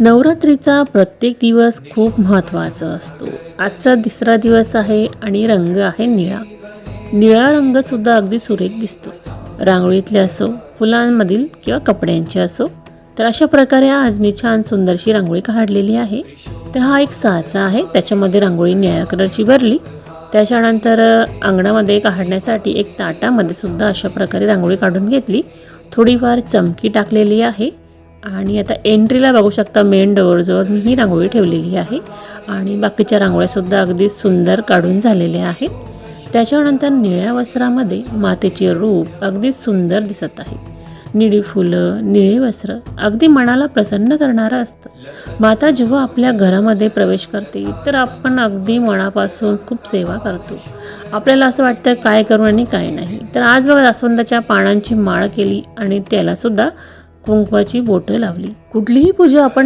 नवरात्रीचा प्रत्येक दिवस खूप महत्त्वाचा असतो. आजचा तिसरा दिवस आहे आणि रंग आहे निळा. निळा रंगसुद्धा अगदी सुरेख दिसतो. रांगोळीतले असो फुलांमधील किंवा कपड्यांचे असो तर अशा प्रकारे आज मी छान सुंदरशी रांगोळी काढलेली आहे. तर हा एक साचा आहे त्याच्यामध्ये रांगोळी निळ्या कलरची भरली. त्याच्यानंतर अंगणामध्ये काढण्यासाठी एक ताटामध्ये सुद्धा अशा प्रकारे रांगोळी काढून घेतली. थोडीफार चमकी टाकलेली आहे. आणि आता एंट्रीला बघू शकता मेन डोअरजवळ मी ही रांगोळी ठेवलेली आहे. आणि बाकीच्या रांगोळ्यासुद्धा अगदी सुंदर काढून झालेल्या आहेत. त्याच्यानंतर निळ्या वस्त्रामध्ये मातेचे रूप अगदी सुंदर दिसत आहे. निळी फुलं निळे वस्त्र अगदी मनाला प्रसन्न करणारं असतं. माता जेव्हा आपल्या घरामध्ये प्रवेश करते तर आपण अगदी मनापासून खूप सेवा करतो. आपल्याला असं वाटतं काय करू आणि काय नाही. तर आज बघा जास्वंदाच्या पानांची माळ केली आणि त्यालासुद्धा कुंकवाची बोटं लावली. कुठलीही पूजा आपण